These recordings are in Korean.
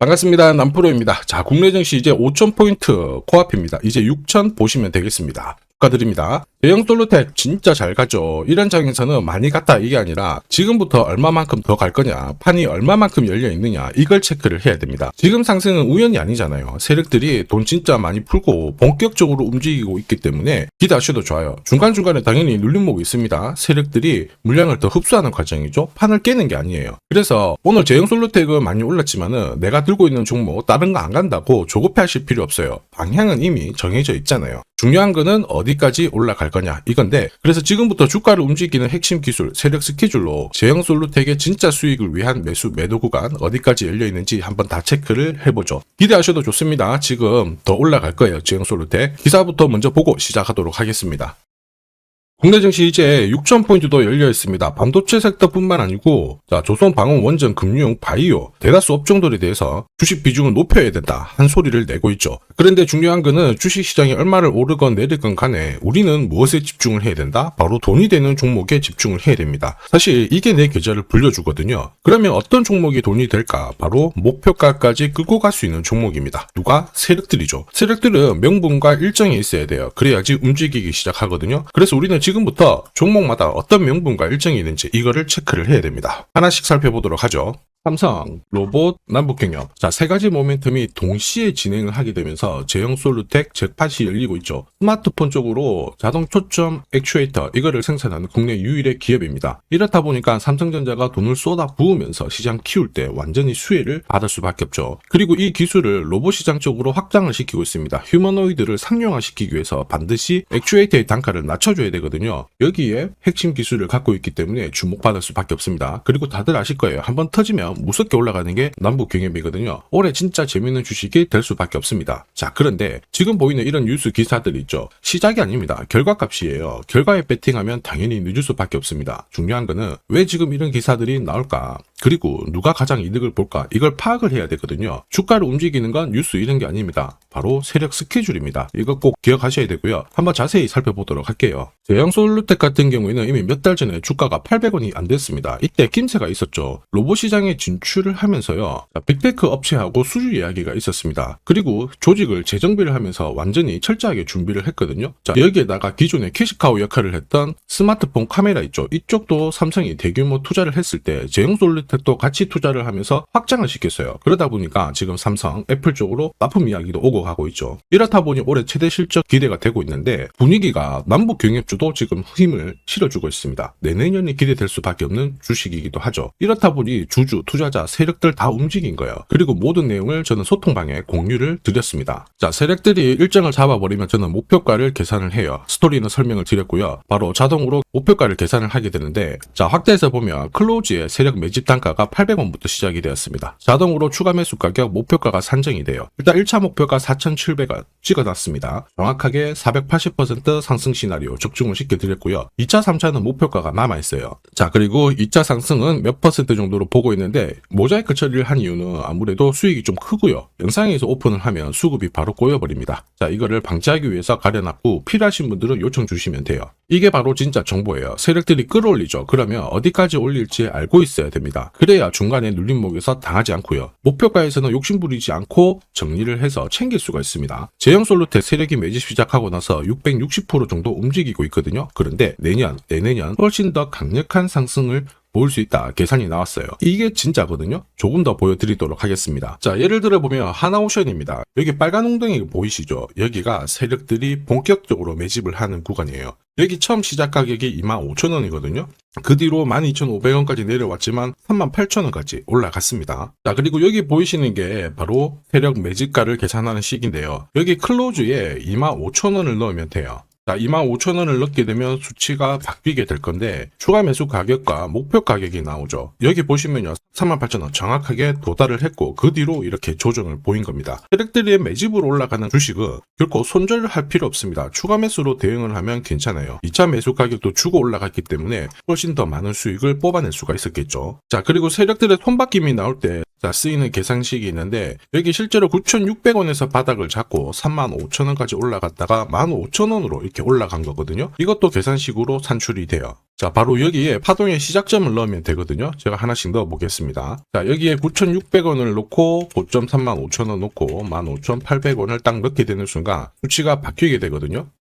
반갑습니다. 남프로입니다. 자, 국내 증시 이제 5,000포인트 코앞입니다. 이제 6,000 보시면 되겠습니다. 축하드립니다. 대형 솔로텍 진짜 잘 가죠. 이런 장에서는 많이 갔다 이게 아니라 지금부터 얼마만큼 더 갈 거냐, 판이 얼마만큼 열려 있느냐 이걸 체크를 해야 됩니다. 지금 상승은 우연이 아니잖아요. 세력들이 돈 진짜 많이 풀고 본격적으로 움직이고 있기 때문에 기대하셔도 좋아요. 중간중간에 당연히 눌림목이 있습니다. 세력들이 물량을 더 흡수하는 과정이죠. 판을 깨는 게 아니에요. 그래서 오늘 제형 솔로텍은 많이 올랐지만은 내가 들고 있는 종목 다른 거 안 간다고 조급해 하실 필요 없어요. 방향은 이미 정해져 있잖아요. 중요한 거는 어디까지 올라갈 거냐 이건데 그래서 지금부터 주가를 움직이는 핵심 기술 세력 스케줄로 제형 솔루텍의 진짜 수익을 위한 매수 매도 구간 어디까지 열려 있는지 한번 다 체크를 해보죠. 기대하셔도 좋습니다. 지금 더 올라갈 거예요 제형 솔루텍. 기사부터 먼저 보고 시작하도록 하겠습니다 국내 증시 이제 6,000포인트도 열려 있습니다. 반도체 섹터뿐만 아니고 자, 조선 방원 원전 금융 바이오 대다수 업종들에 대해서 주식 비중을 높여야 된다 한 소리를 내고 있죠. 그런데 중요한 거는 주식 시장이 얼마를 오르건 내리건 간에 우리는 무엇에 집중을 해야 된다? 바로 돈이 되는 종목에 집중을 해야 됩니다. 사실 이게 내 계좌를 불려주거든요. 그러면 어떤 종목이 돈이 될까? 바로 목표가까지 끌고 갈 수 있는 종목입니다. 누가? 세력들이죠. 세력들은 명분과 일정이 있어야 돼요. 그래야지 움직이기 시작하거든요. 그래서 우리는 지금부터 종목마다 어떤 명분과 일정이 있는지 이거를 체크를 해야 됩니다. 하나씩 살펴보도록 하죠. 삼성, 로봇, 남북경협. 자, 세 가지 모멘텀이 동시에 진행을 하게 되면서 제형 솔루텍 잭팟이 열리고 있죠. 스마트폰 쪽으로 자동 초점 액추에이터 이거를 생산하는 국내 유일의 기업입니다. 이렇다 보니까 삼성전자가 돈을 쏟아 부으면서 시장 키울 때 완전히 수혜를 받을 수밖에 없죠. 그리고 이 기술을 로봇 시장 쪽으로 확장을 시키고 있습니다. 휴머노이드를 상용화시키기 위해서 반드시 액추에이터의 단가를 낮춰줘야 되거든요. 여기에 핵심 기술을 갖고 있기 때문에 주목받을 수밖에 없습니다. 그리고 다들 아실 거예요. 한번 터지면 무섭게 올라가는 게 남북 경협이거든요. 올해 진짜 재밌는 주식이 될 수밖에 없습니다. 자, 그런데 지금 보이는 이런 뉴스 기사들이 있죠. 시작이 아닙니다. 결과값이에요. 결과에 베팅하면 당연히 늦을 수밖에 없습니다. 중요한 거는 왜 지금 이런 기사들이 나올까? 그리고 누가 가장 이득을 볼까? 이걸 파악을 해야 되거든요. 주가를 움직이는 건 뉴스 이런 게 아닙니다. 바로 세력 스케줄입니다. 이거 꼭 기억하셔야 되고요. 한번 자세히 살펴보도록 할게요. 대형 솔루텍 같은 경우에는 이미 몇 달 전에 주가가 800원이 안 됐습니다. 이때 김새가 있었죠. 로봇 시장에 진출을 하면서요. 자, 빅테크 업체하고 수주 이야기가 있었습니다. 그리고 조직을 재정비를 하면서 완전히 철저하게 준비를 했거든요. 자, 여기에다가 기존에 캐시카우 역할을 했던 스마트폰 카메라 있죠. 이쪽도 삼성이 대규모 투자를 했을 때 제형 솔루텍 도 같이 투자를 하면서 확장을 시켰어요. 그러다 보니까 지금 삼성, 애플 쪽으로 납품 이야기도 오고 가고 있죠. 이렇다 보니 올해 최대 실적 기대가 되고 있는데 분위기가 남북 경협주도 지금 힘을 실어주고 있습니다. 내내년이 기대될 수밖에 없는 주식이기도 하죠. 이렇다 보니 주주, 투자자, 세력들 다 움직인 거예요. 그리고 모든 내용을 저는 소통방에 공유를 드렸습니다. 자, 세력들이 일정을 잡아버리면 저는 목표가를 계산을 해요. 스토리는 설명을 드렸고요. 바로 자동으로 목표가를 계산을 하게 되는데 자, 확대해서 보면 클로즈의 세력 매집 단가가 800원부터 시작이 되었습니다. 자동으로 추가 매수 가격 목표가가 산정이 돼요. 일단 1차 목표가 4,700원 찍어놨습니다. 정확하게 480% 상승 시나리오 적중을 시켜드렸고요. 2차, 3차는 목표가가 남아있어요. 자, 그리고 2차 상승은 몇 퍼센트 정도로 보고 있는데 모자이크 처리를 한 이유는 아무래도 수익이 좀 크고요. 영상에서 오픈을 하면 수급이 바로 꼬여버립니다. 자, 이거를 방지하기 위해서 가려놨고 필요하신 분들은 요청 주시면 돼요. 이게 바로 진짜 정보예요. 세력들이 끌어올리죠. 그러면 어디까지 올릴지 알고 있어야 됩니다. 그래야 중간에 눌림목에서 당하지 않고요. 목표가에서는 욕심부리지 않고 정리를 해서 챙길 수가 있습니다. 제형 솔루텍 세력이 매집 시작하고 나서 660% 정도 움직이고 있거든요. 그런데 내년, 내내년 훨씬 더 강력한 상승을 볼수 있다 계산이 나왔어요. 이게 진짜거든요. 조금 더 보여드리도록 하겠습니다. 자 예를 들어 보면 하나오션입니다. 여기 빨간 웅덩이 보이시죠? 여기가 세력들이 본격적으로 매집을 하는 구간이에요. 여기 처음 시작 가격이 25,000원이거든요. 그 뒤로 12,500원까지 내려왔지만 38,000원까지 올라갔습니다. 자, 그리고 여기 보이시는 게 바로 세력 매집가를 계산하는 식인데요. 여기 클로즈에 25,000원을 넣으면 돼요. 자, 25,000원을 넣게 되면 수치가 바뀌게 될 건데 추가 매수 가격과 목표 가격이 나오죠. 여기 보시면요. 38,000원 정확하게 도달을 했고 그 뒤로 이렇게 조정을 보인 겁니다. 세력들의 매집으로 올라가는 주식은 결코 손절을 할 필요 없습니다. 추가 매수로 대응을 하면 괜찮아요. 2차 매수 가격도 주고 올라갔기 때문에 훨씬 더 많은 수익을 뽑아낼 수가 있었겠죠. 자, 그리고 세력들의 손바뀜이 나올 때 자, 쓰이는 계산식이 있는데 여기 실제로 9,600원에서 바닥을 잡고 35,000원까지 올라갔다가 15,000원으로 이렇게 올라간 거거든요. 이것도 계산식으로 산출이 돼요. 자, 바로 여기에 파동의 시작점을 넣으면 되거든요. 제가 하나씩 넣어 보겠습니다. 자, 여기에 9,600원을 놓고 고점 35,000원 놓고 15,800원을 딱 넣게 되는 순간 수치가 바뀌게 되거든요.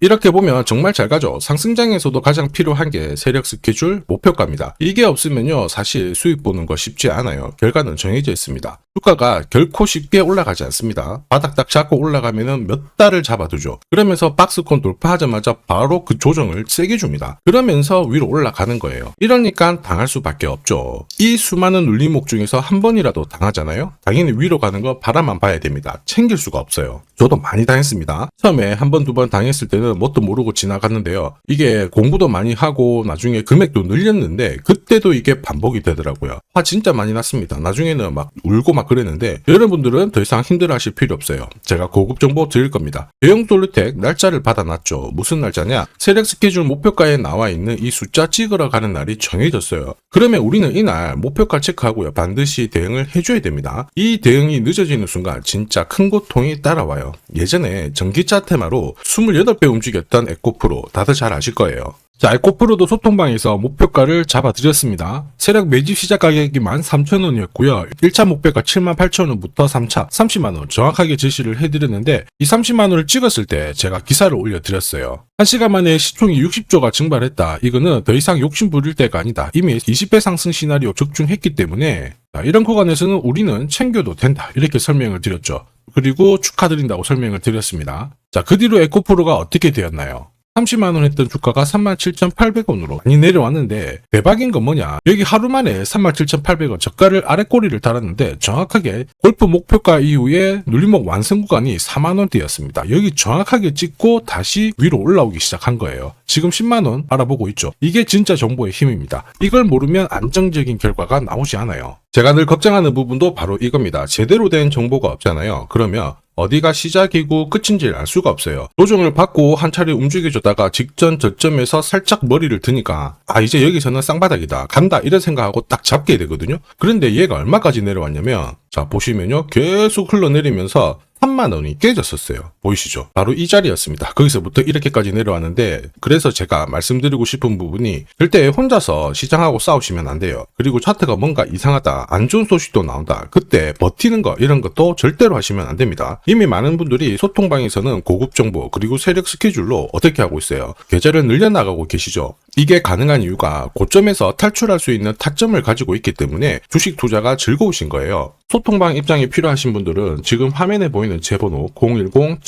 이렇게 보면 정말 잘 가죠. 상승장에서도 가장 필요한 게 세력 스케줄, 목표가입니다. 이게 없으면요, 사실 수익 보는 거 쉽지 않아요. 결과는 정해져 있습니다. 주가가 결코 쉽게 올라가지 않습니다. 바닥 딱 잡고 올라가면은 몇 달을 잡아두죠. 그러면서 박스권 돌파하자마자 바로 그 조정을 세게 줍니다. 그러면서 위로 올라가는 거예요. 이러니까 당할 수밖에 없죠. 이 수많은 눌림목 중에서 한 번이라도 당하잖아요. 당연히 위로 가는 거 바라만 봐야 됩니다. 챙길 수가 없어요. 저도 많이 당했습니다. 처음에 한 번, 두 번 당했을 때는 뭣도 모르고 지나갔는데요. 이게 공부도 많이 하고 나중에 금액도 늘렸는데 그때도 이게 반복이 되더라고요. 화 진짜 많이 났습니다. 나중에는 막 울고 막 그랬는데 여러분들은 더 이상 힘들어 하실 필요 없어요. 제가 고급 정보 드릴 겁니다. 대형 솔루텍 날짜를 받아놨죠. 무슨 날짜냐? 세력 스케줄 목표가에 나와 있는 이 숫자 찍으러 가는 날이 정해졌어요. 그러면 우리는 이날 목표가 체크하고요. 반드시 대응을 해줘야 됩니다. 이 대응이 늦어지는 순간 진짜 큰 고통이 따라와요. 예전에 전기차 테마로 28배 움직였던 에코프로 다들 잘 아실 거예요. 자, 에코프로도 소통방에서 목표가를 잡아드렸습니다. 세력 매집 시작 가격이 13,000원이었고요. 1차 목표가 78,000원부터 3차 30만원 정확하게 제시를 해드렸는데 이 30만원을 찍었을 때 제가 기사를 올려드렸어요. 1시간 만에 시총이 60조가 증발했다. 이거는 더 이상 욕심 부릴 때가 아니다. 이미 20배 상승 시나리오 적중했기 때문에 자, 이런 구간에서는 우리는 챙겨도 된다. 이렇게 설명을 드렸죠. 그리고 축하드린다고 설명을 드렸습니다. 자, 그 뒤로 에코프로가 어떻게 되었나요? 30만원 했던 주가가 37,800원으로 많이 내려왔는데 대박인 건 뭐냐? 여기 하루 만에 37,800원 저가를 아래 꼬리를 달았는데 정확하게 골프 목표가 이후에 눌림목 완성 구간이 4만원대였습니다. 여기 정확하게 찍고 다시 위로 올라오기 시작한 거예요. 지금 10만원 알아보고 있죠? 이게 진짜 정보의 힘입니다. 이걸 모르면 안정적인 결과가 나오지 않아요 제가 늘 걱정하는 부분도 바로 이겁니다 제대로 된 정보가 없잖아요 그러면 어디가 시작이고 끝인지를 알 수가 없어요. 조정을 받고 한 차례 움직여줬다가 직전 저점에서 살짝 머리를 드니까 아 이제 여기서는 쌍바닥이다 간다 이런 생각하고 딱 잡게 되거든요. 그런데 얘가 얼마까지 내려왔냐면 자 보시면요 계속 흘러내리면서 3만 원이 깨졌었어요. 보이시죠? 바로 이 자리였습니다. 거기서부터 이렇게까지 내려왔는데 그래서 제가 말씀드리고 싶은 부분이 절대 혼자서 시장하고 싸우시면 안 돼요. 그리고 차트가 뭔가 이상하다, 안 좋은 소식도 나온다. 그때 버티는 거 이런 것도 절대로 하시면 안 됩니다. 이미 많은 분들이 소통방에서는 고급 정보 그리고 세력 스케줄로 어떻게 하고 있어요? 계좌를 늘려나가고 계시죠? 이게 가능한 이유가 고점에서 탈출할 수 있는 타점을 가지고 있기 때문에 주식 투자가 즐거우신 거예요. 소통방 입장이 필요하신 분들은 지금 화면에 보이는 제 번호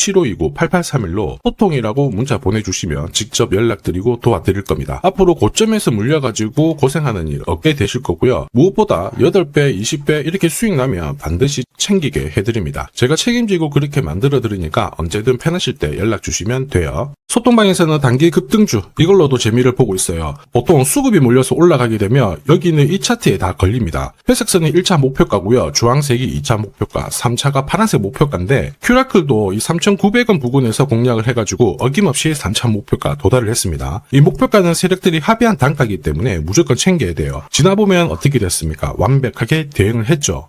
010-7529-8831로 소통이라고 문자 보내주시면 직접 연락드리고 도와드릴 겁니다. 앞으로 고점에서 물려가지고 고생하는 일 없게 되실 거고요. 무엇보다 8배, 20배 이렇게 수익 나면 반드시 챙기게 해드립니다. 제가 책임지고 그렇게 만들어 드리니까 언제든 편하실 때 연락 주시면 돼요. 소통방에서는 단기 급등주 이걸로도 재미를 보고 있어요. 보통 수급이 몰려서 올라가게 되면 여기는 이 차트에 다 걸립니다. 회색선이 1차 목표가고요. 주황색이 2차 목표가, 3차가 파란색 목표가인데 큐라클도 이 3,900원 부근에서 공략을 해가지고 어김없이 3차 목표가 도달을 했습니다. 이 목표가는 세력들이 합의한 단가이기 때문에 무조건 챙겨야 돼요. 지나보면 어떻게 됐습니까? 완벽하게 대응을 했죠.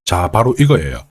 자, 바로 이거예요.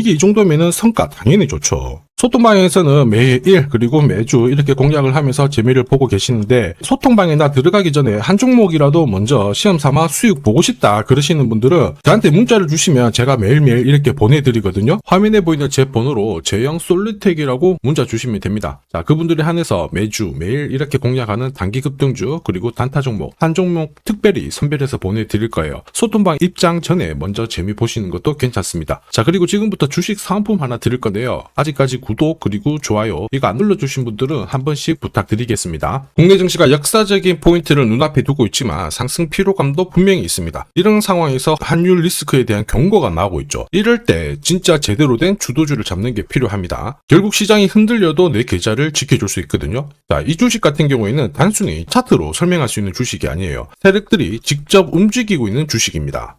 이 정도면은 성과 당연히 좋죠. 소통방에서는 매일 그리고 매주 이렇게 공략을 하면서 재미를 보고 계시는데 소통방에 나 들어가기 전에 한 종목이라도 먼저 시험 삼아 수익 보고 싶다 그러시는 분들은 저한테 문자를 주시면 제가 매일매일 이렇게 보내드리거든요. 화면에 보이는 제 번호로 제형 솔루텍이라고 문자 주시면 됩니다. 자 그분들에 한해서 매주 매일 이렇게 공략하는 단기 급등주 그리고 단타 종목 한 종목 특별히 선별해서 보내드릴 거예요. 소통방 입장 전에 먼저 재미 보시는 것도 괜찮습니다. 자 그리고 지금부터 주식 사은품 하나 드릴 건데요. 아직까지 구독 그리고 좋아요 이거 안 눌러주신 분들은 한 번씩 부탁드리겠습니다. 국내 증시가 역사적인 포인트를 눈앞에 두고 있지만 상승 피로감도 분명히 있습니다. 이런 상황에서 환율 리스크에 대한 경고가 나오고 있죠. 이럴 때 진짜 제대로 된 주도주를 잡는 게 필요합니다. 결국 시장이 흔들려도 내 계좌를 지켜줄 수 있거든요. 자, 이 주식 같은 경우에는 단순히 차트로 설명할 수 있는 주식이 아니에요. 세력들이 직접 움직이고 있는 주식입니다.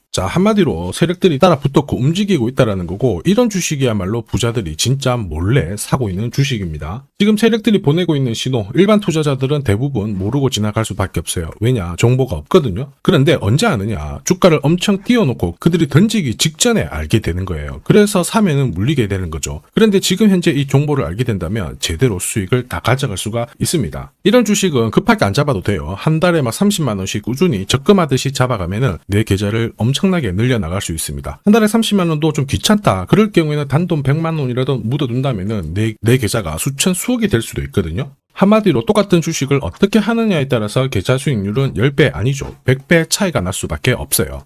자 한마디로 세력들이 따라 붙었고 움직이고 있다라는 거고 이런 주식이야말로 부자들이 진짜 몰래 사고 있는 주식입니다. 지금 세력들이 보내고 있는 신호 일반 투자자들은 대부분 모르고 지나갈 수밖에 없어요. 왜냐 정보가 없거든요. 그런데 언제 아느냐 주가를 엄청 띄워놓고 그들이 던지기 직전에 알게 되는 거예요. 그래서 사면은 물리게 되는 거죠. 그런데 지금 현재 이 정보를 알게 된다면 제대로 수익을 다 가져갈 수가 있습니다. 이런 주식은 급하게 안 잡아도 돼요. 한 달에 막 30만 원씩 꾸준히 적금하듯이 잡아가면은 내 계좌를 엄청나게 늘려나갈 수 있습니다. 한 달에 30만 원도 좀 귀찮다. 그럴 경우에는 단돈 100만 원이라도 묻어둔다면은 내, 내 계좌가 수천 수 억이 될 수도 있거든요. 한마디로 똑같은 주식을 어떻게 하느냐에 따라서 계좌 수익률은 10배 아니죠. 100배 차이가 날 수밖에 없어요.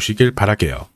보시길 바랄게요.